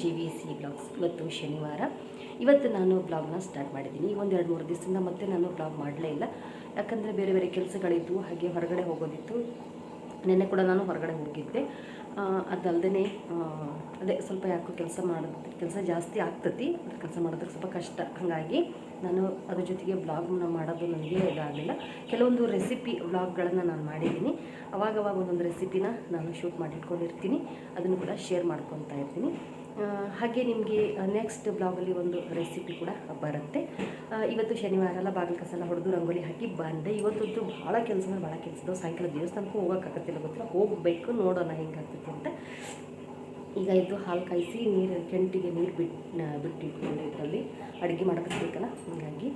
G V C blogs ಇವತ್ತು ಶನಿವಾರ. ಇವತ್ತು ನಾನು ಬ್ಲಾಗ್ನ ಸ್ಟಾರ್ಟ್ ಮಾಡಿದ್ದೀನಿ. ಒಂದು ಎರಡು ಮೂರು ದಿವಸದಿಂದ ಮತ್ತೆ ನಾನು ಬ್ಲಾಗ್ ಮಾಡಲೇ ಇಲ್ಲ. ಯಾಕಂದರೆ ಬೇರೆ ಬೇರೆ ಕೆಲಸಗಳಿದ್ವು, ಹಾಗೆ ಹೊರಗಡೆ ಹೋಗೋದಿತ್ತು. ನಿನ್ನೆ ಕೂಡ ನಾನು ಹೊರಗಡೆ ಹೋಗಿದ್ದೆ. ಅದಲ್ಲದೆ ಅದೇ ಸ್ವಲ್ಪ ಯಾಕೋ ಕೆಲಸ ಮಾಡೋದು ಕೆಲಸ ಜಾಸ್ತಿ ಆಗ್ತತಿ. ಕೆಲಸ ಮಾಡೋದಕ್ಕೆ ಸ್ವಲ್ಪ ಕಷ್ಟ. ಹಾಗಾಗಿ ನಾನು ಅದ್ರ ಜೊತೆಗೆ ಬ್ಲಾಗ್ನ ಮಾಡೋದು ನನಗೆ ಇದಾಗಲಿಲ್ಲ ಕೆಲವೊಂದು ರೆಸಿಪಿ ವ್ಲಾಗ್ಗಳನ್ನು ನಾನು ಮಾಡಿದ್ದೀನಿ. ಅವಾಗವಾಗ ಒಂದೊಂದು ರೆಸಿಪಿನ ನಾನು ಶೂಟ್ ಮಾಡಿಟ್ಕೊಂಡಿರ್ತೀನಿ. ಅದನ್ನು ಕೂಡ ಶೇರ್ ಮಾಡ್ಕೊತಾ ಇರ್ತೀನಿ. ಹಾಗೆ ನಿಮಗೆ ನೆಕ್ಸ್ಟ್ ಬ್ಲಾಗಲ್ಲಿ ಒಂದು ರೆಸಿಪಿ ಕೂಡ ಬರುತ್ತೆ. ಇವತ್ತು ಶನಿವಾರ ಎಲ್ಲ ಬಾಗಿಲು ಕಸ ಎಲ್ಲ ಹೊಡೆದು ರಂಗೋಲಿ ಹಾಕಿ ಬಂದೆ. ಇವತ್ತಂತೂ ಭಾಳ ಕೆಲಸ, ಭಾಳ ಕೆಲಸದ ಸಾಯಂಕಾಲ ದೇವಸ್ಥಾನಕ್ಕೂ ಹೋಗೋಕ್ಕಾಗತ್ತಿಲ್ಲ ಗೊತ್ತಿಲ್ಲ. ಹೋಗಬೇಕು, ನೋಡೋಣ ಹೆಂಗಾಗ್ತೈತಿ ಅಂತ. ಈಗ ಇದು ಹಾಲು ಕಾಯಿಸಿ ನೀರು ಕೆಂಟಿಗೆ ನೀರು ಬಿಟ್ಟು ಬಿಟ್ಟಿಟ್ಕೊಂಡು ಇದರಲ್ಲಿ ಅಡುಗೆ ಮಾಡೋಕ್ಕಾಗಬೇಕಲ್ಲ ಹಾಗಾಗಿ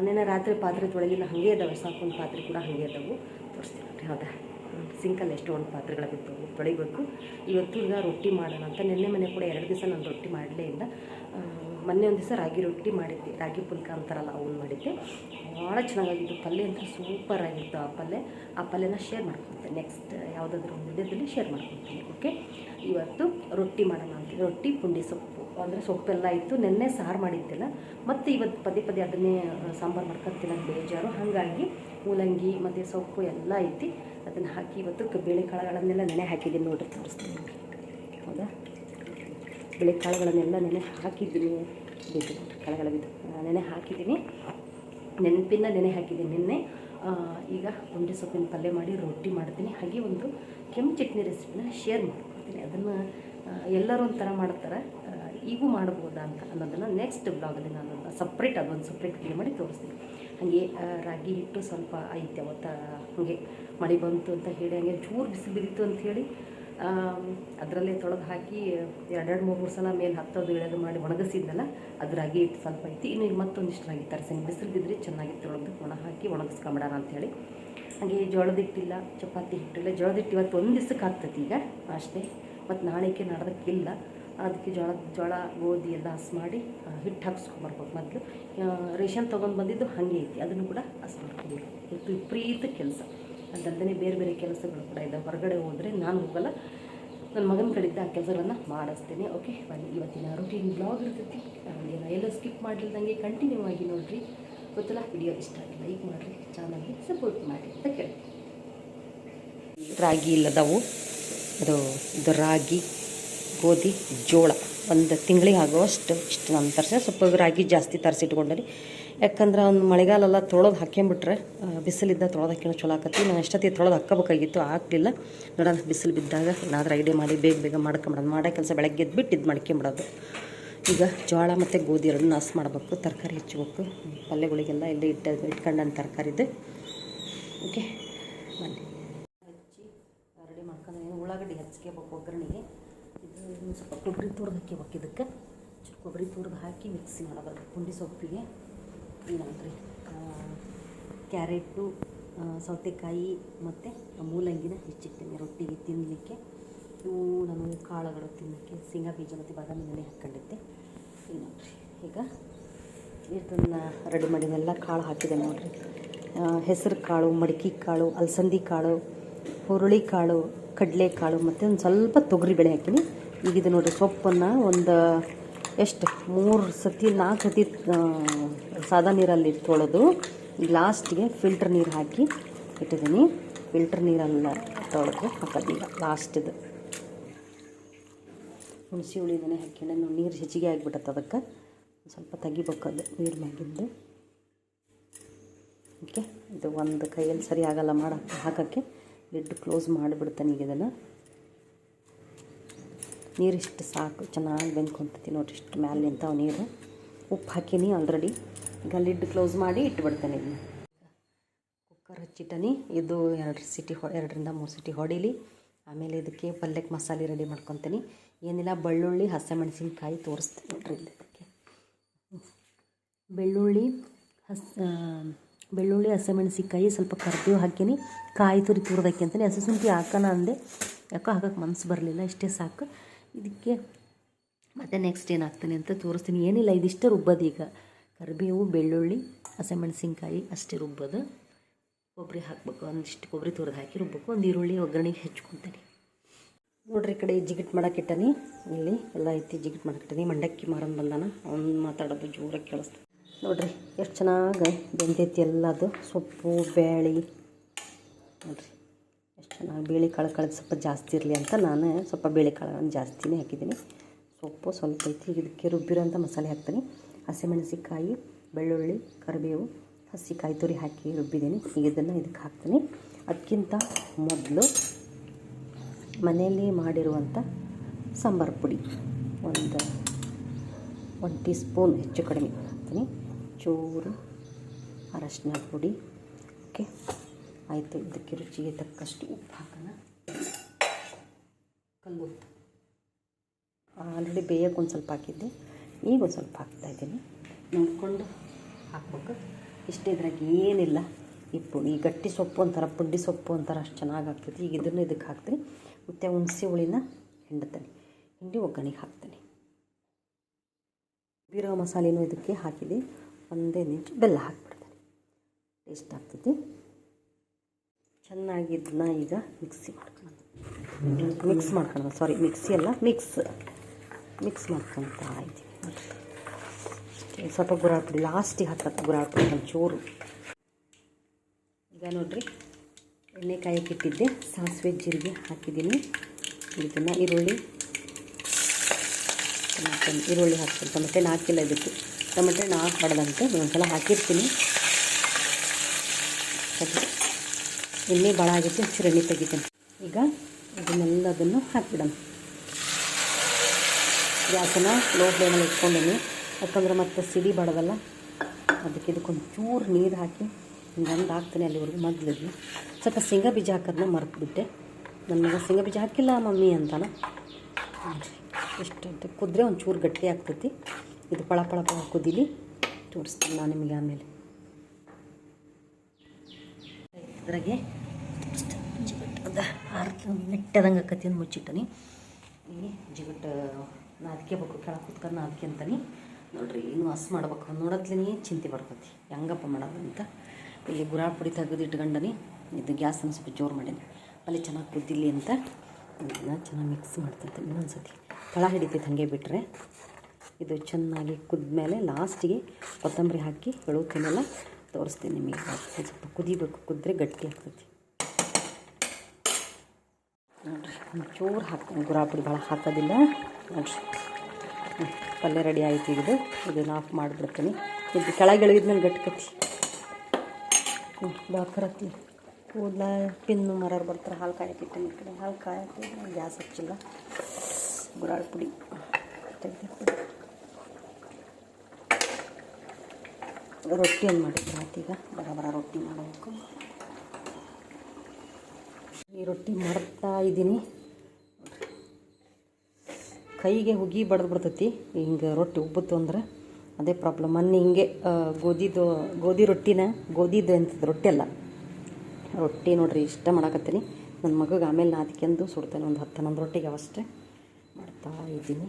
ನೆನ್ನೆ ರಾತ್ರಿ ಪಾತ್ರೆ ತೊಳೆಗಿಲ್ಲ ಹಾಗೆ ಅದಾವೆ ಸಾಕೊಂದು ಪಾತ್ರೆ ಕೂಡ ಹಾಗೆ ಇದ್ದವು. ತೋರಿಸ್ತೀನಿ ಹೌದಾ? ಸಿಂಕಲ್ಲಿ ಎಷ್ಟೊಂದು ಪಾತ್ರೆಗಳು ಬಿದ್ದವು ತೊಳಿಬೇಕು. ಇವತ್ತು ಈಗ ರೊಟ್ಟಿ ಮಾಡೋಣ ಅಂತ ನಿನ್ನೆ ಮನೆ ಕೂಡ ಎರಡು ದಿವಸ ನಾನು ರೊಟ್ಟಿ ಮಾಡಲೇ ಇಲ್ಲ. ಮೊನ್ನೆ ಒಂದು ದಿವಸ ರಾಗಿ ರೊಟ್ಟಿ ಮಾಡಿದ್ದೆ. ರಾಗಿ ಪುಲ್ಕ ಅಂತಾರಲ್ಲ ಅವನು ಮಾಡಿದ್ದೆ. ಭಾಳ ಚೆನ್ನಾಗಾಗಿತ್ತು ಪಲ್ಯ ಅಂತ ಸೂಪರ್ ಆಗಿತ್ತು ಆ ಪಲ್ಯ. ಆ ಪಲ್ಯನ ಶೇರ್ ಮಾಡ್ಕೊತೀನಿ ನೆಕ್ಸ್ಟ್ ಯಾವುದಾದ್ರೂ ಒಂದು ವಿಡಿಯೋದಲ್ಲಿ ಶೇರ್ ಮಾಡ್ಕೊತೀನಿ ಓಕೆ ಇವತ್ತು ರೊಟ್ಟಿ ಮಾಡೋಣ ಅಂತ. ರೊಟ್ಟಿ, ಪುಂಡಿ, ಸೊಪ್ಪು. ಅಂದರೆ ಸೊಪ್ಪೆಲ್ಲ ಇತ್ತು, ನಿನ್ನೆ ಸಾರು ಮಾಡಿದ್ದಿಲ್ಲ. ಮತ್ತು ಇವತ್ತು ಪದೇ ಪದೇ ಅದನ್ನೇ ಸಾಂಬಾರು ಮಾಡ್ಕೊಂಡು ತಿನ್ನೋಕ್ಕೆ ಬೇಜಾರು. ಹಾಗಾಗಿ ಮೂಲಂಗಿ, ಮತ್ತು ಸೊಪ್ಪು ಎಲ್ಲ ಐತಿ. ಅದನ್ನು ಹಾಕಿ ಇವತ್ತು ಬೇಳೆ ಕಾಳುಗಳನ್ನೆಲ್ಲ ನೆನೆ ಹಾಕಿದ್ದೀನಿ ನೋಡಿರಿ, ತೋರಿಸ್ತೀನಿ ಹೌದಾ? ಬೇಳೆ ಕಾಳುಗಳನ್ನೆಲ್ಲ ನೆನೆ ಹಾಕಿದ್ದೀನಿ. ನೋಡ್ರಿ ಕಾಳುಗಳ ಬಿದ್ದು ನೆನೆ ಹಾಕಿದ್ದೀನಿ. ನೆನಪಿನ ನೆನೆ ಹಾಕಿದ್ದೀನಿ ನಿನ್ನೆ. ಈಗ ಪುಂಡಿ ಸೊಪ್ಪಿನ ಪಲ್ಯ ಮಾಡಿ ರೊಟ್ಟಿ ಮಾಡ್ತೀನಿ. ಹಾಗೆ ಒಂದು ಕೆಂಪು ಚಟ್ನಿ ರೆಸಿಪಿನ ಶೇರ್ ಮಾಡ್ಕೊಡ್ತೀನಿ. ಅದನ್ನು ಎಲ್ಲರೂ ಒಂಥರ ಮಾಡ್ತಾರೆ. ಈಗೂ ಮಾಡ್ಬೋದಾ ಅಂತ ಅನ್ನೋದನ್ನು ನೆಕ್ಸ್ಟ್ ಬ್ಲಾಗಲ್ಲಿ ನಾನು ಸಪ್ರೇಟ್ ಅದೊಂದು ಸಪ್ರೇಟ್ ಕ್ಲೀನ್ ಮಾಡಿ ತೋರಿಸ್ತೀನಿ. ಹಾಗೆ ರಾಗಿ ಹಿಟ್ಟು ಸ್ವಲ್ಪ ಐತೆ ಅವತ್ತು ಹಾಗೆ ಮಳೆ ಬಂತು ಅಂತ ಹೇಳಿ, ಹಾಗೆ ಚೂರು ಬಿಸಿಲು ಬಿದ್ದಿತ್ತು ಅಂತ ಅದರಲ್ಲೇ ತೊಳೆದು ಹಾಕಿ, ಎರಡೆರಡು ಮೂರು ಸಲ ಮೇಲೆ ಹತ್ತೋದು ಇಳೋದು ಮಾಡಿ ಒಣಗಿಸಿದ್ನಲ್ಲ, ಅದು ರಾಗಿ ಹಿಟ್ಟು ಸ್ವಲ್ಪ ಐತಿ. ಇನ್ನು ಮತ್ತೊಂದಿಷ್ಟು ರಾಗಿ ತರಿಸಿ ಬಿಸಿಲು ಬಿದ್ದರೆ ಚೆನ್ನಾಗಿ ತೊಳೆದು ಒಣ ಹಾಕಿ ಒಣಗಿಸ್ಕೊಂಬಿಡೋಣ ಅಂಥೇಳಿ ಹಾಗೆ ಜೋಳದ ಹಿಟ್ಟಿಲ್ಲ, ಚಪಾತಿ ಹಿಟ್ಟಿಲ್ಲ, ಜೋಳದ ಹಿಟ್ಟು ಇವತ್ತು ಒಂದು ದಿವ್ಸಕ್ಕೆ ಆಗ್ತೈತಿ ಈಗ, ಅಷ್ಟೇ. ಮತ್ತು ನಾಳೆಗೆ ನಾಡ್ದಕ್ಕಿಲ್ಲ. ಅದಕ್ಕೆ ಜೋಳ ಜೋಳ, ಗೋಧಿ ಎಲ್ಲ ಹಸ್ ಮಾಡಿ ಹಿಟ್ಟು ಹಾಕ್ಸ್ಕೊಂಬರ್ಬೇಕು ಮೊದಲು. ರೇಷನ್ ತೊಗೊಂಡು ಬಂದಿದ್ದು ಹಾಗೆ ಐತಿ. ಅದನ್ನು ಕೂಡ ಹಸ್ ಮಾಡ್ಕೊಬೇಕು ಇವತ್ತು ವಿಪರೀತ ಕೆಲಸ. ಅದಲ್ಲದೆ ಬೇರೆ ಬೇರೆ ಕೆಲಸಗಳು ಕೂಡ ಇದೆ. ಹೊರಗಡೆ ಹೋದರೆ ನಾನು ಹೋಗಲ್ಲ. ನನ್ನ ಮಗನ ಕಡೆಯಿಂದ ಆ ಕೆಲಸಗಳನ್ನು ಮಾಡಿಸ್ತೇನೆ. ಓಕೆ, ಬನ್ನಿ. ಇವತ್ತಿನ ರೂಟೀನ್ ಬ್ಲಾಗ್ ಇರ್ತೈತಿ. ಏನೋ ಎಲ್ಲ ಸ್ಕಿಪ್ ಮಾಡಿಲ್ದಂಗೆ ಕಂಟಿನ್ಯೂ ಆಗಿ ನೋಡಿರಿ. ಗೊತ್ತಲ್ಲ? ವಿಡಿಯೋ ಇಷ್ಟ ಆಗಿ ಲೈಕ್ ಮಾಡಿರಿ. ಚಾನಲ್ಗೆ ಸಪೋರ್ಟ್ ಮಾಡಿ ಅಂತ ಕೇಳ್ತೀನಿ. ರಾಗಿ ಇಲ್ಲದವು. ಅದು, ಇದು ರಾಗಿ. ಗೋಧಿ, ಜೋಳ ಒಂದು ತಿಂಗಳಿಗೆ ಆಗುವಷ್ಟು ಇಷ್ಟು ನಾನು ತರಿಸಿ ಸ್ವಲ್ಪ ರಾಗಿ ಜಾಸ್ತಿ ತರಿಸಿಟ್ಕೊಂಡರಿ ಯಾಕಂದ್ರೆ ಒಂದು ಮಳೆಗಾಲೆಲ್ಲ ತೊಳೆದು ಹಾಕ್ಕೊಂಬಿಟ್ರೆ ಬಿಸಿಲಿದ್ದ ತೊಳೆದು ಹಾಕ್ಯೋ ಚಲೋ ಆಕತಿ ನಾನು ಎಷ್ಟೊತ್ತಿ ತೊಳೆದು ಹಾಕ್ಕೋಬೇಕಾಗಿತ್ತು ಹಾಕ್ಲಿಲ್ಲ ನೋಡೋಣ ಬಿಸಿಲು ಬಿದ್ದಾಗ ಏನಾದರೂ ಐಡಿಯಾ ಮಾಡಿ ಬೇಗ ಬೇಗ ಮಾಡ್ಕೊಂಬಿಡೋದು. ಮಾಡೋ ಕೆಲಸ ಬೆಳಗ್ಗೆ ಎದ್ಬಿಟ್ಟು ಇದು ಮಾಡ್ಕೊಂಬಿಡೋದು. ಈಗ ಜೋಳ ಮತ್ತು ಗೋಧಿ ಎರಡು ನಾಸು ಮಾಡಬೇಕು, ತರಕಾರಿ ಹೆಚ್ಚಬೇಕು ಪಲ್ಯಗಳಿಗೆಲ್ಲ ಇಲ್ಲಿ ಇಟ್ಟ ಇಟ್ಕೊಂಡಂಥ ತರಕಾರಿ ಇದೆ ಓಕೆ, ಬನ್ನಿ. ರೆಡಿ ಮಾಡ್ಕೊಂಡು ಉಳ್ಳಾಗಡ್ಡೆ ಹಚ್ಕೋಬೇಕು ಒಗ್ಗರಣೆಗೆ. ಇದು ಸ್ವಲ್ಪ ಕೊಬ್ಬರಿ ತುರ್ದು ಹಾಕಿಬೇಕು ಇದಕ್ಕೆ. ಚೂರು ಕೊಬ್ಬರಿ ತುರ್ದು ಹಾಕಿ ಮಿಕ್ಸಿ ಮಾಡಬಾರ್ದು ಪುಂಡಿ ಸೊಪ್ಪಿಗೆ ಏನಂದ್ರಿ ಕ್ಯಾರೆಟು ಸೌತೆಕಾಯಿ ಮತ್ತು ಮೂಲಂಗಿನ ಹೆಚ್ಚಿಟ್ಟಿನಿ ರೊಟ್ಟಿಗೆ ತಿನ್ನಲಿಕ್ಕೆ ಇವು ನಾನು ಕಾಳುಗಳು ತಿನ್ನಲಿಕ್ಕೆ ಶೇಂಗಾ ಬೀಜ ಮತ್ತು ಬಾದಾಮಿ ನೆನೆ ಹಾಕ್ಕೊಂಡಿದ್ದೆ ಈಗ ಈಗ ಇದನ್ನು ರೆಡಿ ಮಾಡಿದೆಲ್ಲ ಕಾಳು ಹಾಕಿದೆ ನೋಡಿರಿ. ಹೆಸರು ಕಾಳು, ಮಡಿಕೆ ಕಾಳು, ಅಲಸಂದಿ ಕಾಳು, ಹುರುಳಿ ಕಾಳು, ಕಡಲೆ ಕಾಳು ಮತ್ತು ಒಂದು ಸ್ವಲ್ಪ ತೊಗರಿ ಬೇಳೆ ಹಾಕಿನಿ. ಈಗ ಇದು ನೋಡಿರಿ ಸೊಪ್ಪನ್ನು ಒಂದು ಎಷ್ಟು? ಮೂರು ಸತಿ, ನಾಲ್ಕು ಸತಿ ಸಾದಾ ನೀರಲ್ಲಿ ತೊಳೆದು ಲಾಸ್ಟಿಗೆ ಫಿಲ್ಟರ್ ನೀರು ಹಾಕಿ ಇಟ್ಟಿದ್ದೀನಿ. ಫಿಲ್ಟರ್ ನೀರಲ್ಲ ತೊಳೆದು ಹಾಕೋದೀಗ ಲಾಸ್ಟಿದು. ಹುಣಸೆ ಹುಳಿನೇ ಹಾಕ್ಕೊಂಡು ನೀರು ಹೆಚ್ಚಿಗೆ ಆಗಿಬಿಟ್ಟತ್ತೆ ಅದಕ್ಕೆ. ಸ್ವಲ್ಪ ತೆಗಿಬೇಕು ಅದು, ನೀರು ಮ್ಯಾಗಿಂದು. ಓಕೆ ಇದು ಒಂದು ಕೈಯಲ್ಲಿ ಸರಿ ಆಗೋಲ್ಲ ಮಾಡಿ, ಹಾಕೋಕ್ಕೆ. ಲಿಡ್ ಕ್ಲೋಸ್ ಮಾಡಿಬಿಡ್ತಾನೆ ಈಗ ಇದನ್ನು. ನೀರಿಷ್ಟು ಸಾಕು, ಚೆನ್ನಾಗಿ ಬೆಂದ್ಕೊಂತೈತಿ ನೋಡಿ ಇಷ್ಟು ಮ್ಯಾಲೆ ನಿಂತಾವ ನೀರು. ಉಪ್ಪು ಹಾಕೀನಿ ಆಲ್ರೆಡಿ ಈಗ ಕ್ಲೋಸ್ ಮಾಡಿ ಇಟ್ಬಿಡ್ತೇನೆ ಇದನ್ನ ಕುಕ್ಕರ್ ಹಚ್ಚಿಟ್ಟನಿ. ಇದು ಎರಡು ಸಿಟಿ ಹೊ, ಎರಡರಿಂದ ಮೂರು ಸಿಟಿ ಹೊಡೀಲಿ. ಆಮೇಲೆ ಇದಕ್ಕೆ ಪಲ್ಯಕ್ಕೆ ಮಸಾಲೆ ರೆಡಿ ಮಾಡ್ಕೊತೀನಿ. ಏನಿಲ್ಲ, ಬೆಳ್ಳುಳ್ಳಿ, ಹಸಿಮೆಣಸಿನ್ಕಾಯಿ ತೋರಿಸ್ತೀನಿ ನೋಡ್ರಿ ಇದಕ್ಕೆ ಬೆಳ್ಳುಳ್ಳಿ, ಹಸ್ ಬೆಳ್ಳುಳ್ಳಿ, ಹಸಿಮೆಣಸಿನ್ಕಾಯಿ ಸ್ವಲ್ಪ ಕರ್ಬೇವು ಹಾಕೀನಿ. ಕಾಯಿ ತುರಿ ತುರಿದಕ್ಕೆ ಅಂತಲೇ ಹಸಿ ಶುಂಠಿ ಹಾಕೋಣ ಅಂದೆ. ಯಾಕೋ ಹಾಕಕ್ಕೆ ಮನಸ್ಸು ಬರಲಿಲ್ಲ. ಇಷ್ಟೇ ಸಾಕು. ಇದಕ್ಕೆ ಮತ್ತು ನೆಕ್ಸ್ಟ್ ಏನು ಹಾಕ್ತೀನಿ ಅಂತ ತೋರಿಸ್ತೀನಿ. ಏನಿಲ್ಲ, ಇದಿಷ್ಟೇ ರುಬ್ಬೋದು ಈಗ. ಕರಿಬೇವು ಬೆಳ್ಳುಳ್ಳಿ ಹಸಿಮೆಣಸಿನ್ಕಾಯಿ ಅಷ್ಟೇ ರುಬ್ಬೋದು. ಕೊಬ್ಬರಿ ಹಾಕಬೇಕು, ಒಂದಿಷ್ಟು ಕೊಬ್ಬರಿ ತುರಿದು ಹಾಕಿ ರುಬ್ಬೇಕು. ಒಂದು ಈರುಳ್ಳಿ ಒಗ್ಗರಣೆಗೆ ಹೆಚ್ಕೊತೀನಿ ನೋಡ್ರಿ ಈ ಕಡೆ ಜಿಗಿಟ್ ಮಾಡಕ್ಕಿಟ್ಟನಿ ಇಲ್ಲಿ ಎಲ್ಲ ಐತಿ ಜಿಗಿಟ್ ಮಾಡಕ್ಕಿಟ್ಟನಿ ಮಂಡಕ್ಕಿ ಮಾರನ್ ಬಂದಾನ. ಅವ್ನು ಮಾತಾಡೋದು ಜೋರಾಗಿ ಕೇಳಿಸ್ತು ನೋಡ್ರಿ, ಎಷ್ಟು ಚೆನ್ನಾಗಿ ಬೆಂದೈತಿ ಎಲ್ಲದು. ಸೊಪ್ಪು ಬೇಳೆ ನೋಡ್ರಿ. ಚೆನ್ನಾಗಿ ಬೇಳೆ ಕಾಳು ಕಳೆದು ಸ್ವಲ್ಪ ಜಾಸ್ತಿ ಇರಲಿ ಅಂತ ನಾನು ಸ್ವಲ್ಪ ಬೇಳೆ ಕಾಳನ್ನು ಜಾಸ್ತಿನೇ ಹಾಕಿದ್ದೀನಿ. ಸೊಪ್ಪು ಸ್ವಲ್ಪ ಐತಿ, ಇದಕ್ಕೆ ರುಬ್ಬಿರೋಂಥ ಮಸಾಲೆ ಹಾಕ್ತೀನಿ. ಹಸಿಮೆಣಸಿಕಾಯಿ ಬೆಳ್ಳುಳ್ಳಿ, ಕರಿಬೇವು ಹಸಿ ಕಾಯಿ ತುರಿ ಹಾಕಿ ರುಬ್ಬಿದ್ದೀನಿ. ಈಗ ಇದನ್ನು ಇದಕ್ಕೆ ಹಾಕ್ತೀನಿ. ಅದಕ್ಕಿಂತ ಮೊದಲು ಮನೆಯಲ್ಲಿ ಮಾಡಿರುವಂಥ ಸಾಂಬಾರು ಪುಡಿ. ಒಂದು ಒಂದು ಟೀ ಸ್ಪೂನ್ ಹೆಚ್ಚು ಕಡಿಮೆ ಹಾಕ್ತೀನಿ. ಚೂರು ಅರಶಿನ ಪುಡಿ. ಓಕೆ. ಆಯಿತು, ಇದಕ್ಕೆ ರುಚಿಗೆ ತಕ್ಕಷ್ಟು ಉಪ್ಪು ಹಾಕೋಣ. ಕಲ್ಲುಪ್ಪು ಆಲ್ರೆಡಿ ಬೇಯಕ್ಕೆ ಒಂದು ಸ್ವಲ್ಪ ಹಾಕಿದ್ದೆ. ಈಗ ಒಂದು ಸ್ವಲ್ಪ ಹಾಕ್ತಾಯಿದ್ದೀನಿ ನೋಡಿಕೊಂಡು ಹಾಕ್ಬೇಕು. ಇಷ್ಟೇ ಇದ್ರಾಗ ಏನಿಲ್ಲ. ಈ ಗಟ್ಟಿ ಸೊಪ್ಪು ಒಂಥರ, ಪುಂಡಿ ಸೊಪ್ಪು ಒಂಥರ ಅಷ್ಟು ಚೆನ್ನಾಗಿ ಆಗ್ತೈತಿ ಈಗ ಇದನ್ನು ಇದಕ್ಕೆ ಹಾಕ್ತೀನಿ. ಮತ್ತು ಹುಣಸೆ ಹುಳಿನ ಹಿಂಡ್ತೀನಿ. ಹಿಂಡಿ ಒಗ್ಗರಣೆಗೆ ಹಾಕ್ತೀನಿ. ಬೀರೋ ಮಸಾಲೆನೂ ಇದಕ್ಕೆ ಹಾಕಿದೆ. ಒಂದೇ ನಿಂಚು ಬೆಲ್ಲ ಹಾಕ್ಬಿಡ್ತೀನಿ. ಟೇಸ್ಟ್ ಆಗ್ತೈತಿ ಚೆನ್ನಾಗಿ ಇದನ್ನ ಈಗ ಮಿಕ್ಸಿ ಮಾಡ್ಕೊಳ್ಳೋಣ ಮಿಕ್ಸ್ ಮಾಡ್ಕೊಳ್ಳೋಣ ಸಾರಿ ಮಿಕ್ಸಿ ಅಲ್ಲ, ಮಿಕ್ಸ್. ಮಿಕ್ಸ್ ಮಾಡ್ಕೊತಾ ಇದ್ದೀವಿ ಸ್ವಲ್ಪ ಗುರಾಳ್ ಪುಡಿ ಲಾಸ್ಟಿಗೆ ಹಾಕೋದು ಗುರಾಳ್ ಪುಡಿ ಚೂರು ಈಗ ನೋಡಿರಿ, ಎಣ್ಣೆ ಕಾಯಕ್ಕೆ ಇಟ್ಟಿದ್ದೆ, ಸಾಸಿವೆ ಜೀರಿಗೆ ಹಾಕಿದ್ದೀನಿ. ಇದನ್ನು ಈರುಳ್ಳಿ ಈರುಳ್ಳಿ ಹಾಕ್ತೀನಿ. ಟೊಮೆಟೆ ಹಾಕಿಲ್ಲ ಇದಕ್ಕೆ. ಟೊಮೆಟೆ ಹಾಕ್ಬಾರ್ದಂತೆ ಒಂದ್ಸಲ ಹಾಕಿರ್ತೀನಿ. ಸರಿ. ಎಣ್ಣೆ ಭಾಳ ಆಗೈತಿ ಒಂಚೂರು ಎಣ್ಣೆ ತೆಗಿತೀನಿ. ಈಗ ಇದನ್ನೆಲ್ಲದನ್ನು ಹಾಕಿಬಿಡೋಣ. ಗ್ಯಾಸನ್ನು ಲೋ ಫ್ಲೇಮಲ್ಲಿ ಇಟ್ಕೊಂಡೀನಿ. ಯಾಕಂದ್ರೆ ಮತ್ತೆ ಸಿಡಿ ಬಡದಲ್ಲ, ಅದಕ್ಕೆ ಇದಕ್ಕೊಂಚೂರು ನೀರು ಹಾಕಿ ಹಿಂಗಂದು ಹಾಕ್ತೀನಿ ಅಲ್ಲಿವರೆಗೂ ಮೊದಲಿಗೆ ಸ್ವಲ್ಪ ಶೇಂಗಾ ಬೀಜ ಹಾಕೋದನ್ನ ಮರೆತುಬಿಟ್ಟೆ. ನನ್ನ ಮಗ ಶೇಂಗಾ ಬೀಜ ಹಾಕಿಲ್ಲ ಮಮ್ಮಿ ಅಂತಾನ. ಎಷ್ಟು ಕುದ್ರೆ ಒಂಚೂರು ಚೂರು ಗಟ್ಟಿ ಆಗ್ತೈತಿ. ಇದು ಪಳ ಪಳ ಪಳ ಕುದೀಲಿ ತೋರಿಸ್ತೀನಿ ನಾನು ನಿಮಗೆ ಆಮೇಲೆ. ಇದ್ರಾಗೆ ಜಿಗಟ್ ಅರ್ಧ ನೆಟ್ಟದಂಗೆ ಆಕತಿ ಅಂತ ಮುಚ್ಚಿಟ್ಟನಿ. ಈ ಬೇಕು ನಾದ್ಕೋಬೇಕು ಕೆಳಗೆ ಕುತ್ಕೊಂಡು ನಾದ್ಕೊಂತಾನೆ ನೋಡ್ರಿ, ಇನ್ನು ಹಸ್ ಮಾಡ್ಬೇಕು. ನೋಡತ್ಲೇ ಚಿಂತೆ ಬರ್ತೈತಿ. ಹೆಂಗಪ್ಪ ಮಾಡೋದು ಅಂತ. ಇಲ್ಲಿ ಗುರಾಳ ಪುಡಿ ತೆಗೆದು ಇಟ್ಕೊಂಡನಿ. ಇದು ಗ್ಯಾಸ್ ಸ್ವಲ್ಪ ಜೋರು ಮಾಡೀನಿ. ಅಲ್ಲಿ ಚೆನ್ನಾಗಿ ಕುದ್ದಿಲ್ಲಿ ಅಂತ. ಚೆನ್ನಾಗಿ ಮಿಕ್ಸ್ ಮಾಡ್ತಿರ್ತೀನಿ ಇನ್ನೊಂದು ಸತಿ ತಳ ಹಿಡಿತೈತೆ ಹಾಗೆ ಬಿಟ್ಟರೆ ಇದು ಚೆನ್ನಾಗಿ ಕುದ್ದ ಮೇಲೆ ಲಾಸ್ಟಿಗೆ ಕೊತ್ತಂಬರಿ ಹಾಕಿ ಎಳುತ್ತೀನಲ್ಲ ತೋರಿಸ್ತೀನಿ ನಿಮಗೆ. ಸ್ವಲ್ಪ ಕುದಿಬೇಕು, ಕುದ್ರೆ ಗಟ್ಟಿ ಆಗ್ತೈತಿ ನೋಡಿರಿ, ಒಂಚೂರು ಹಾಕ್ತೀನಿ. ಗುರಾಪುಡಿ ಭಾಳ ಹಾಕೋದಿಲ್ಲ. ನೋಡಿರಿ. ಪಲ್ಯ ರೆಡಿ ಆಯ್ತು ಇದು ಇದನ್ನು ಆಫ್ ಮಾಡಿಬಿಡ್ತೀನಿ. ಇದು ಕೆಳಗೆ ಇಳಿದ್ಮೇಲೆ ಗಟ್ಕತಿ. ಹ್ಞೂ ಬಾಕರತ್ತಿ ಕೂದಲ ಪಿನ್ನು ಮರರು ಬರ್ತಾರೆ, ಹಾಲು ಕಾಯಕ್ಕೆ ಈ ಕಡೆ. ಹಾಲು ಕಾಯಕ್ಕೆ ಗ್ಯಾಸ್ ಹಚ್ಚಿಲ್ಲ. ಗುರಾಳ್ ಪುಡಿ ತೆಗೆದಿಟ್ಬಿಡಿ ರೊಟ್ಟಿ ಏನು ಮಾಡಿದ್ರೆ ಆಯ್ತೀಗ ಬರ ಬರ ರೊಟ್ಟಿ ಮಾಡಬೇಕು. ಈ ರೊಟ್ಟಿ ಮಾಡ್ತಾ ಇದ್ದೀನಿ. ಕೈಗೆ ಹುಗಿ ಬಡ್ದು ಬಿಡ್ತೈತಿ. ಹಿಂಗೆ ರೊಟ್ಟಿ ಉಬ್ಬುತ್ತು ಅಂದ್ರೆ ಅದೇ ಪ್ರಾಬ್ಲಮ್ ಮೊನ್ನೆ ಹಿಂಗೆ ಗೋಧಿದು, ಗೋಧಿ ರೊಟ್ಟಿನ, ಗೋಧಿದು ಎಂಥದ್ದು ರೊಟ್ಟಿ ಅಲ್ಲ. ರೊಟ್ಟಿ ನೋಡ್ರಿ ಇಷ್ಟ ಮಾಡಾಕತ್ತೀನಿ. ನನ್ನ ಮಗಗೆ ಆಮೇಲೆ ನಾದಿಕೆಂದು ಸುಡ್ತೇನೆ. ಒಂದು ಹತ್ತು ಹನ್ನೊಂದು ರೊಟ್ಟಿಗೆ ಅವಷ್ಟೇ ಮಾಡ್ತಾ ಇದ್ದೀನಿ.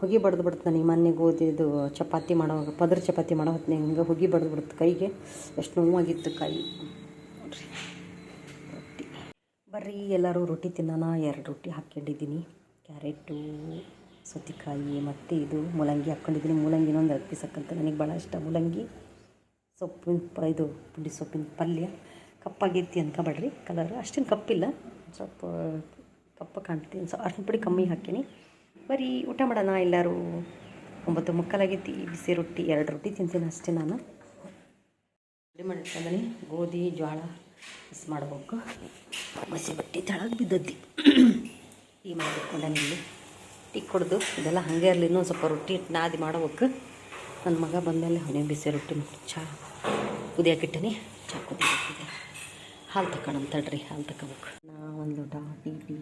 ಹೊಗೆ ಬಡ್ದು ಬಿಡ್ತು ನನಗೆ ಮೊನ್ನೆ ಗೋಧಿದು ಚಪಾತಿ ಮಾಡೋವಾಗ ಪದ್ರ ಚಪಾತಿ ಮಾಡೋ ಹೊತ್ತಿನಾಗ ಹಿಂಗೆ ಹೊಗೆ ಬಡ್ದು ಬಿಡ್ತು ಕೈಗೆ. ಎಷ್ಟು ನೋವಾಗಿತ್ತು ಕೈ. ನೋಡ್ರಿ. ರೊಟ್ಟಿ. ಬರ್ರಿ ಎಲ್ಲರೂ ರೊಟ್ಟಿ ತಿನ್ನೋಣ, ಎರಡು ರೊಟ್ಟಿ ಹಾಕ್ಕೊಂಡಿದ್ದೀನಿ. ಕ್ಯಾರೆಟು, ಸೌತೆಕಾಯಿ, ಮತ್ತು ಇದು ಮೂಲಂಗಿ ಹಾಕ್ಕೊಂಡಿದ್ದೀನಿ. ಮೂಲಂಗಿನ ಒಂದು ಎರಡು ಪೀಸ್ ಹಾಕಂತ ನನಗೆ ಭಾಳ ಇಷ್ಟ. ಮೂಲಂಗಿ, ಸೊಪ್ಪಿನ ಪ, ಇದು ಪುಡಿ ಸೊಪ್ಪಿನ ಪಲ್ಯ. ಕಪ್ಪಾಗೈತಿ ಅನ್ಕೊಬೇಡ್ರಿ ಕಲರ್ ಅಷ್ಟೇನು ಕಪ್ಪಿಲ್ಲ. ಸ್ವಲ್ಪ ಕಪ್ಪ ಕಾಣ್ತೀನಿ. ಸೊ ಅರ್ಶಿನ ಪುಡಿ ಕಮ್ಮಿ ಹಾಕೀನಿ ಬರೀ ಊಟ ಮಾಡೋಣ ಎಲ್ಲರೂ? ಒಂಬತ್ತು ಮುಕ್ಕಾಲಾಗೈತಿ, ಬಿಸಿ ರೊಟ್ಟಿ, ಎರಡು ರೊಟ್ಟಿ ತಿಂತೀನಿ ಅಷ್ಟೇ ನಾನು. ರೆಡಿ ಮಾಡಿಟ್ಕೊಂಡಿ ಗೋಧಿ ಜೋಳ ಮಿಸ್ ಮಾಡ್ಬೇಕು. ಮಸಿ ಬಟ್ಟೆ ತಳಗೆ ಬಿದ್ದದ್ದಿ. ಟೀ ಮಾಡಿಟ್ಕೊಂಡೆ ಇಲ್ಲಿ ಟೀ ಕುಡ್ದು, ಇದೆಲ್ಲ ಹಾಗೆ ಇರಲಿ, ಇನ್ನೊಂದು ಸ್ವಲ್ಪ ರೊಟ್ಟಿ ಇಟ್ಟು ನಾದಿ ಮಾಡಬೇಕು. ನನ್ನ ಮಗ ಬಂದಮೇಲೆ ಅವನೇ ಬಿಸಿ ರೊಟ್ಟಿ ಮಾಡಿ ಚಹಾ ಕುದಿಯಾಕಿಟ್ಟಿನಿ ಚಹಾ ಕುದಿಯಾಕಿಟ್ಟಿದ್ದೆ ಹಾಲು ತಕ್ಕೊಂಡು ತಡ್ರಿ, ಹಾಲು ತಗೋಬೇಕು ನಾ ಒಂದು ಲೋಟ ಟೀ ಟೀ.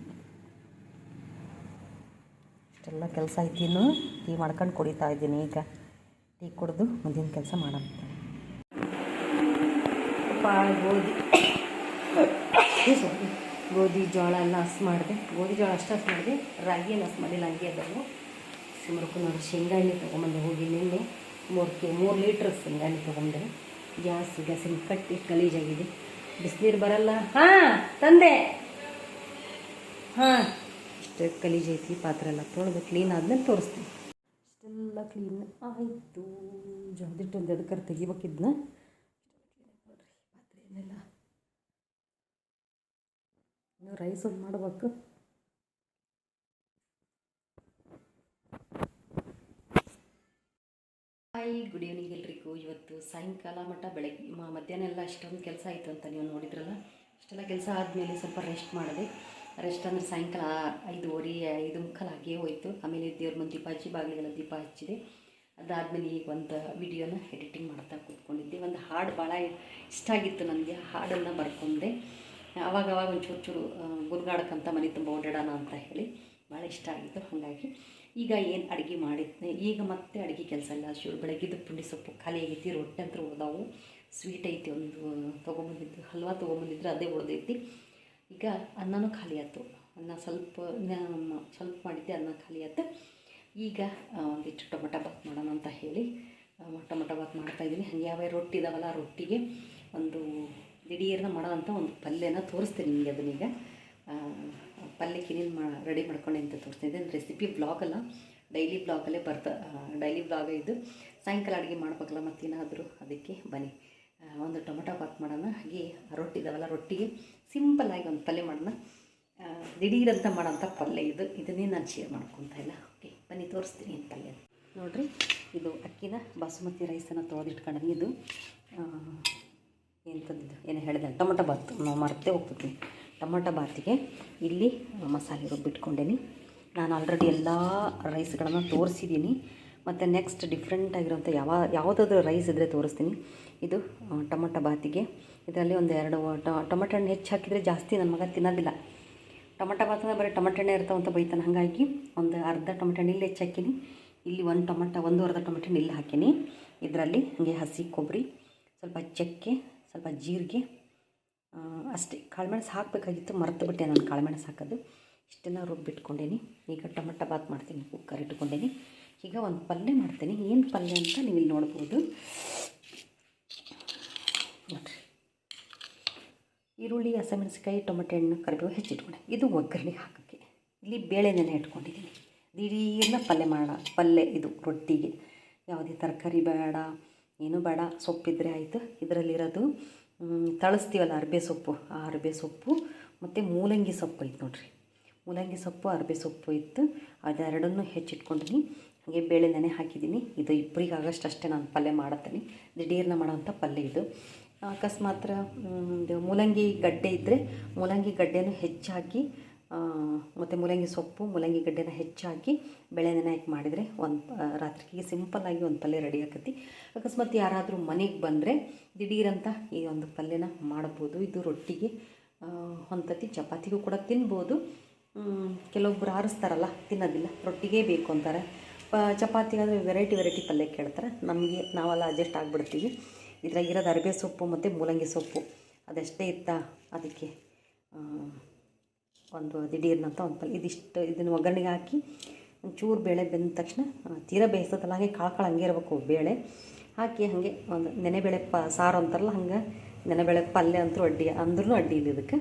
ಇಷ್ಟೆಲ್ಲ ಕೆಲಸ ಇನ್ನು ಟೀ ಮಾಡ್ಕೊಂಡು ಕುಡಿತಾ ಇದ್ದೀನಿ ಈಗ. ಟೀ ಕುಡಿದು ಮುಂದಿನ ಕೆಲಸ ಮಾಡೋಣ. ಗೋಧಿ. ಗೋಧಿ, ಜೋಳ ಎಲ್ಲ ಹಸ್ ಮಾಡಿದೆ. ಗೋಧಿ, ಜೋಳ ಅಷ್ಟು ಹಸ್ ಮಾಡಿದೆ. ರಾಗಿ ಏನು ಹಸ್ ಮಾಡಿಲ್ಲ ಹಂಗೆ ಅದನ್ನು ಸುಮಾರು ನೋಡಿ ಶೇಂಗಾ ಎಣ್ಣೆ ತೊಗೊಂಬಂದೆ, ಹೋಗಿ ನಿನ್ನೆ. ಮೂರು ಕೆ, ಮೂರು ಲೀಟ್ರ್ ಶೇಂಗಾ ಎಣ್ಣೆ ತೊಗೊಂಡೆ. ಗ್ಯಾಸ್ ಗ್ಯಾಸಿನ ಕಟ್ಟಿ, ಗಲೀಜಾಗಿದೆ. ಬಿಸಿನೀರು ಬರಲ್ಲ. ಹಾಂ, ತಂದೆ. ಹಾಂ. ಇಷ್ಟು ಗಲೀಜು ಐತಿ ಪಾತ್ರೆ ಎಲ್ಲ ತೊಳೆದು ಕ್ಲೀನ್ ಆದಮೇಲೆ ತೋರಿಸ್ತೀನಿ. ಇಷ್ಟೆಲ್ಲ ಕ್ಲೀನ್ ಆಯಿತು. ಜಲ್ದಿಟ್ಟು ಒಂದು ಎದಕ್ಕಾರ ತೆಗಿಬೇಕಿದ್ನ. ಪಾತ್ರೆ ಏನೆಲ್ಲ ರೈಸ್ ಒಂದು ಮಾಡ್ಬೇಕು. ಹಾಯ್ ಗುಡ್ ಈವ್ನಿಂಗ್ ಎಲ್ರಿಗೂ. ಇವತ್ತು ಸಾಯಂಕಾಲ ಮಟ್ಟ ಬೆಳಗ್ಗೆ ಮಧ್ಯಾಹ್ನ ಎಲ್ಲ ಅಷ್ಟೊಂದು ಕೆಲಸ ಆಯಿತು ಅಂತ ನೀವು ನೋಡಿದ್ರಲ್ಲ? ಅಷ್ಟೆಲ್ಲ ಕೆಲಸ ಆದಮೇಲೆ ಸ್ವಲ್ಪ ರೆಸ್ಟ್ ಮಾಡಿದೆ. ರೆಸ್ಟ್ ಅಂದರೆ ಸಾಯಂಕಾಲ ಐದುವರೆ, ಐದು ಮುಕ್ಕಾಲು ಹಾಗೇ ಹೋಯಿತು. ಆಮೇಲೆ ದೇವ್ರ ಮುಂದೆ ದೀಪ ಹಚ್ಚಿ, ಬಾಗಿಲಿಗೆಲ್ಲ ದೀಪ ಹಚ್ಚಿದೆ. ಅದಾದಮೇಲೆ ಈಗ ಒಂದು ವಿಡಿಯೋನ ಎಡಿಟಿಂಗ್ ಮಾಡ್ತಾ ಕೂತ್ಕೊಂಡಿದ್ದೆ. ಒಂದು ಹಾಡು ಭಾಳ ಇಷ್ಟ ಆಗಿತ್ತು ನನಗೆ. ಹಾಡನ್ನು ಬರ್ಕೊಂಡೆ. ಅವಾಗ ಅವಾಗ ಒಂಚೂರು ಚೂರು ಗುರುಗಾಡಕ್ಕಂತ ಮನೆ ತುಂಬ ಓಡಾಡೋಣ ಅಂತ ಹೇಳಿ ಭಾಳ ಇಷ್ಟ ಆಗಿತ್ತು. ಹಾಗಾಗಿ ಈಗ ಏನು ಅಡುಗೆ ಮಾಡಿದ್ನೆ. ಈಗ ಮತ್ತೆ ಅಡುಗೆ ಕೆಲಸ ಇಲ್ಲ. ಶುರು ಬೆಳಗ್ಗಿದ್ದು ಪುಂಡಿ ಸೊಪ್ಪು ಖಾಲಿ ಆಗೈತಿ. ರೊಟ್ಟಿ ಅಂತ ಉಳ್ದಾವು. ಸ್ವೀಟ್ ಐತಿ ಒಂದು ತೊಗೊಂಬಂದಿದ್ದು, ಹಲ್ವಾ ತೊಗೊಂಬಂದಿದ್ರೆ, ಅದೇ ಉಳ್ದೈತಿ. ಈಗ ಅನ್ನನೂ ಖಾಲಿ ಅನ್ನ ಸ್ವಲ್ಪ ಸ್ವಲ್ಪ ಮಾಡಿದ್ದೆ, ಅನ್ನ ಖಾಲಿ ಈಗ ಒಂದಿಷ್ಟು ಟೊಮೊಟೊ ಬಾತ್ ಮಾಡೋಣ ಅಂತ ಹೇಳಿ ಟೊಮೊಟೊ ಬಾತ್ ಮಾಡ್ತಾಯಿದ್ದೀನಿ ಹಂಗೆ ಯಾವ ರೊಟ್ಟಿ ಇದಾವಲ್ಲ ರೊಟ್ಟಿಗೆ ಒಂದು ದಿಢೀರ್ನ ಮಾಡೋದಂಥ ಒಂದು ಪಲ್ಯನ ತೋರಿಸ್ತೀನಿ ನಿಮಗೆ ಅದನ್ನೀಗ. ಪಲ್ಯಕ್ಕೆ ಏನೇನು ಮಾ, ರೆಡಿ ಮಾಡ್ಕೊಂಡೆ ಅಂತ ತೋರಿಸ್ತೀನಿ ಅಂದರೆ ರೆಸಿಪಿ ಬ್ಲಾಗ್ ಅಲ್ಲ, ಡೈಲಿ ಬ್ಲಾಗಲ್ಲೇ ಬರ್ತಾ ಡೈಲಿ ಬ್ಲಾಗೇ ಇದು. ಸಾಯಂಕಾಲ ಅಡುಗೆ ಮಾಡ್ಬೇಕಲ್ಲ ಮತ್ತೇನಾದರೂ ಅದಕ್ಕೆ ಬನ್ನಿ. ಒಂದು ಟೊಮಟೊ ಬಾತ್ ಮಾಡೋಣ, ಹಾಗೆ ರೊಟ್ಟಿ ಇದಾವಲ್ಲ, ರೊಟ್ಟಿಗೆ ಸಿಂಪಲ್ಲಾಗಿ ಒಂದು ಪಲ್ಯ ಮಾಡೋಣ. ದಿಢೀರಂತ ಮಾಡೋಂಥ ಪಲ್ಯ ಇದು. ಇದನ್ನೇ ನಾನು ಶೇರ್ ಮಾಡ್ಕೊತಾ ಇಲ್ಲ. ಓಕೆ ಬನ್ನಿ ತೋರಿಸ್ತೀನಿ ಏನು ಪಲ್ಯ ನೋಡಿರಿ, ಇದು ಅಕ್ಕಿನ ಬಾಸುಮತಿ ರೈಸನ್ನು ತೊಳೆದಿಟ್ಕೊಂಡ್ರಿ ಇದು. ಏನು ತಂದಿದ್ದು ಏನು ಹೇಳಿದೆ, ಟೊಮೊಟೊ ಬಾತ್. ನಾವು ಮರ್ತೇ ಹೋಗ್ಬಿಟ್ವಿ. ಟೊಮೊಟೊ ಬಾತಿಗೆ ಇಲ್ಲಿ ಮಸಾಲೆ ರುಬ್ಬಿಟ್ಕೊಂಡೇನಿ ನಾನು ಆಲ್ರೆಡಿ ಎಲ್ಲ ರೈಸ್ಗಳನ್ನು ತೋರಿಸಿದ್ದೀನಿ ಮತ್ತು ನೆಕ್ಸ್ಟ್ ಡಿಫ್ರೆಂಟ್ ಆಗಿರೋಂಥ ಯಾವ, ಯಾವುದಾದ್ರೂ ರೈಸ್ ಇದ್ದರೆ ತೋರಿಸ್ತೀನಿ. ಇದು ಟೊಮೊಟೊ ಬಾತಿಗೆ. ಇದರಲ್ಲಿ ಒಂದು ಎರಡು ಟೊಮೊಟೊ ಹಣ್ಣು ಹೆಚ್ಚು ಹಾಕಿದರೆ ಜಾಸ್ತಿ ನನ್ನ ಮಗ ತಿನ್ನೋದಿಲ್ಲ. ಟೊಮಟೊ ಬಾತ್ ಅಂದರೆ ಬರೀ ಟೊಮೊಟೊ ಹಣ್ಣೆ ಇರ್ತಾವೆ ಅಂತ ಬೈತಾನೆ. ಹಾಗಾಗಿ ಒಂದು ಅರ್ಧ ಟೊಮಟೊ ಹಣ್ಣು ಇಲ್ಲಿ ಹೆಚ್ಚು ಹಾಕೀನಿ. ಇಲ್ಲಿ ಒಂದು ಟೊಮೊಟೊ, ಒಂದು ಅರ್ಧ ಟೊಮಟೊ ಹಣ್ಣು ಇಲ್ಲಿ ಹಾಕೀನಿ. ಇದರಲ್ಲಿ ಹಾಗೆ ಹಸಿ ಕೊಬ್ಬರಿ ಸ್ವಲ್ಪ ಚಕ್ಕೆ, ಸ್ವಲ್ಪ ಜೀರಿಗೆ ಅಷ್ಟೇ. ಕಾಳುಮೆಣಸು ಹಾಕಬೇಕಾಗಿತ್ತು, ಮರೆತು ಬಿಟ್ಟೆ ನಾನು ಕಾಳುಮೆಣಸು ಹಾಕೋದು. ಇಷ್ಟೆಲ್ಲ ರುಬ್ಬಿಟ್ಕೊಂಡೇನಿ ಈಗ ಟೊಮೊಟೊ ಬಾತ್ ಮಾಡ್ತೀನಿ. ಕುಕ್ಕರ್ ಇಟ್ಕೊಂಡೇನಿ. ಈಗ ಒಂದು ಪಲ್ಯ ಮಾಡ್ತೀನಿ. ಏನು ಪಲ್ಯ ಅಂತ ನೀವು ಇಲ್ಲಿ ನೋಡ್ಬೋದು ನೋಡಿರಿ ಈರುಳ್ಳಿ ಹಸಿಮೆಣಸಿಕಾಯಿ ಟೊಮೆಟೊ ಹಣ್ಣು ಕರಿಬೇವು ಹೆಚ್ಚಿಟ್ಕೊಂಡೆ. ಇದು ಒಗ್ಗರಣೆ ಹಾಕೋಕ್ಕೆ. ಇಲ್ಲಿ ಬೇಳೆ ನೆನೆ ಇಟ್ಕೊಂಡಿದ್ದೀನಿ. ದಿಢೀರ್ನ ಪಲ್ಯ ಮಾಡ, ಪಲ್ಯ ಇದು ರೊಟ್ಟಿಗೆ. ಯಾವುದೇ ತರಕಾರಿ ಬೇಡ, ಏನೂ ಬೇಡ. ಸೊಪ್ಪಿದ್ರೆ ಆಯಿತು. ಇದರಲ್ಲಿರೋದು ತಳಿಸ್ತೀವಲ್ಲ ಅರ್ಬೆ ಸೊಪ್ಪು. ಆ ಅರ್ಬೆ ಸೊಪ್ಪು ಮತ್ತು ಮೂಲಂಗಿ ಸೊಪ್ಪು ಐತೆ ನೋಡಿರಿ. ಮೂಲಂಗಿ ಸೊಪ್ಪು, ಅರ್ಬೆ ಸೊಪ್ಪು ಇತ್ತು. ಅದೆರಡನ್ನೂ ಹೆಚ್ಚಿಟ್ಕೊಂಡಿನಿ ಹಾಗೆ ಬೇಳೆ ನೆನೆ ಹಾಕಿದ್ದೀನಿ. ಇದು ಇಬ್ಬರಿಗೆ ಆಗಷ್ಟು ಅಷ್ಟೇ ನಾನು ಪಲ್ಯ ಮಾಡತ್ತೀನಿ. ದಿಢೀರ್ನ ಮಾಡೋವಂಥ ಪಲ್ಯ ಇದು. ಅಕಸ್ಮಾತ್ ಮೂಲಂಗಿ ಗಡ್ಡೆ ಇದ್ದರೆ ಮೂಲಂಗಿ ಗಡ್ಡೆನೂ ಹೆಚ್ಚಾಕಿ ಮತ್ತು ಮೂಲಂಗಿ ಸೊಪ್ಪು, ಮೂಲಂಗಿ ಗಡ್ಡೆನ ಹೆಚ್ಚಾಕಿ ಬೆಳೆ ನೆನೆಯಕ್ಕೆ ಮಾಡಿದರೆ ಒಂದು ರಾತ್ರಿಗೆ ಸಿಂಪಲ್ಲಾಗಿ ಒಂದು ಪಲ್ಯ ರೆಡಿ ಆಕತಿ. ಅಕಸ್ಮಾತ್ ಯಾರಾದರೂ ಮನೆಗೆ ಬಂದರೆ ದಿಢೀರಂತ ಈ ಒಂದು ಪಲ್ಯನ ಮಾಡ್ಬೋದು. ಇದು ರೊಟ್ಟಿಗೆ ಹೊಂತತಿ. ಚಪಾತಿಗೂ ಕೂಡ ತಿನ್ಬೋದು. ಕೆಲವೊಬ್ಬರು ಆರಿಸ್ತಾರಲ್ಲ, ತಿನ್ನೋದಿಲ್ಲ, ರೊಟ್ಟಿಗೆ ಬೇಕು ಅಂತಾರೆ. ಪ ಚಪಾತಿಗಾದರೆ ವೆರೈಟಿ ವೆರೈಟಿ ಪಲ್ಯ ಕೇಳ್ತಾರೆ. ನಮಗೆ ನಾವೆಲ್ಲ ಅಡ್ಜಸ್ಟ್ ಆಗಿಬಿಡ್ತೀವಿ. ಇದ್ರಾಗಿರೋದು ಅರಿಬೆ ಸೊಪ್ಪು ಮತ್ತು ಮೂಲಂಗಿ ಸೊಪ್ಪು. ಅದಷ್ಟೇ ಇತ್ತಾ ಅದಕ್ಕೆ ಒಂದು ದಿಢೀರ್ನಂತ ಒಂದು ಪಲ್ಯ ಇದಿಷ್ಟು ಇದನ್ನು ಒಗ್ಗರಣೆಗೆ ಹಾಕಿ ಒಂಚೂರು ಬೇಳೆ ಬೆಂದ ತಕ್ಷಣ ತೀರ ಬೇಯಿಸೋದಲ್ಲ, ಹಾಗೆ ಕಾಳು ಕಾಳು ಹಂಗೆ ಇರಬೇಕು ಬೇಳೆ. ಹಾಕಿ ಹಾಗೆ ಒಂದು ನೆನೆಬೇಳೆ ಪ ಸಾರು ಅಂತಾರಲ್ಲ, ಹಂಗೆ ನೆನೆಬೇಳೆ ಪಲ್ಯ ಅಂತೂ ಅಡ್ಡಿ ಅಂದ್ರೂ ಅಡ್ಡಿ ಇಲ್ಲ ಇದಕ್ಕೆ.